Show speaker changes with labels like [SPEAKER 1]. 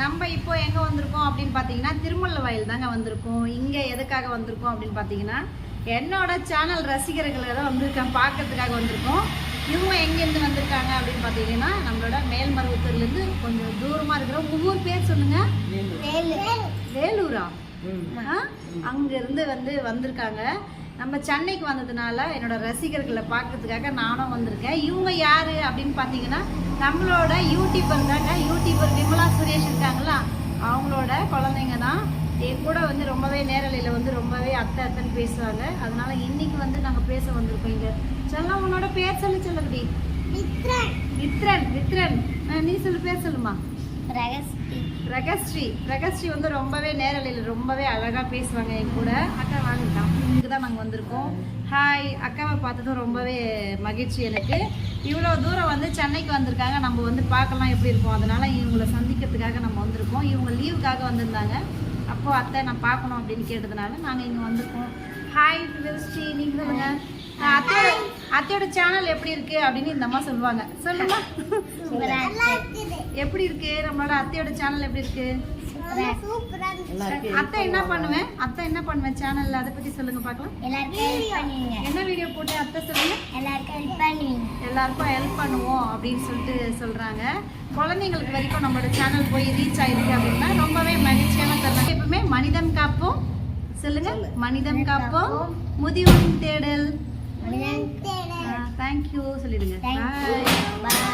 [SPEAKER 1] நம்ம இப்போ எங்க வந்திருக்கோம் அப்படின்னு பாத்தீங்கன்னா திருமல்ல வயல் தாங்க வந்திருக்கோம். இங்க எதுக்காக வந்திருக்கோம் அப்படின்னு பாத்தீங்கன்னா என்னோட சேனல் ரசிகர்களை தான் வந்திருக்கேன் பார்க்கறதுக்காக வந்திருக்கோம். இவங்க எங்கேருந்து வந்திருக்காங்க அப்படின்னு பார்த்தீங்கன்னா நம்மளோட மேல்மருவத்தூர்லேருந்து கொஞ்சம் தூரமாக இருக்கிற ஒவ்வொரு பேர் சொல்லுங்க. வேலூரா? அங்கிருந்து வந்து வந்திருக்காங்க. நம்ம சென்னைக்கு வந்ததுனால என்னோட ரசிகர்களை பார்க்கறதுக்காக நானும் வந்திருக்கேன். இவங்க யாரு அப்படின்னு பார்த்தீங்கன்னா நம்மளோட யூடியூபர் தாங்க. யூடியூபர் விமலா சுரேஷ் இருக்காங்களா அவங்களோட குழந்தைங்க தான். என் கூட வந்து ரொம்பவே நேரலையில் வந்து ரொம்பவே அத்தை அத்தைன்னு பேசுவாங்க. அதனால இன்னைக்கு வந்து நாங்கள் பேச வந்திருக்கோம் இங்கே. செல்லம் உன்னோட பேர் சொல்லி சொல்லப்படி. வித்ரன் வித்ரன் ஆ, நீ சொல்லு பேர் சொல்லுமா? பிரகஸ்ரீ பிரகஸ்ரீ வந்து ரொம்பவே நேரலையில் ரொம்பவே அழகாக பேசுவாங்க என் கூட. அக்கா வாங்கிட்டான் தான் நாங்கள் வந்திருக்கோம். ஹாய் அக்காவை பார்த்ததும் ரொம்பவே மகிழ்ச்சி எனக்கு. இவ்வளோ தூரம் வந்து சென்னைக்கு வந்திருக்காங்க. நம்ம வந்து பார்க்கலாம் எப்படி இருக்கும். அதனால இவங்களை சந்திக்கிறதுக்காக நம்ம வந்திருக்கோம். இவங்க லீவுக்காக வந்திருந்தாங்க. அப்போ அத்தை நான் பார்க்கணும் அப்படின்னு கேட்டதுனால நாங்கள் இங்கே வந்திருக்கோம். ஹாய் பிரகஸ்ரீ நீங்கள் சொல்லுங்க. அத்தையோட அத்தையோட சேனல் எப்படி இருக்கு அப்படின்னு இந்த அம்மா சொல்லுவாங்க. சொல்லுமா? எப்படி இருக்கு? நம்மளோட அத்தையோட சேனல் எப்படி இருக்கு? அத்தை என்ன பண்ணுவேன்? அத்தை என்ன பண்ணுவேன்? சேனல்ல அதை பத்தி சொல்லுங்க பார்க்கலாம். என்ன வீடியோ? போட்டு அத்தை சொல்லுங்க? எல்லாருக்கும் ஹெல்ப் பண்ணுவோம் அப்படின்னு சொல்லிட்டு சொல்றாங்க. குழந்தைங்களுக்கு வரைக்கும் நம்மளோட சேனல் போய் ரீச் ஆயிருக்கு அப்படின்னா ரொம்பவே மகிழ்ச்சியான தருணம். எப்பவுமே மனிதம் காப்போம். சொல்லுங்க. மனிதம் காப்போம். முதியோரின் தேடல். தேங்க்யூ சொல்லிடுங்க. பாய்.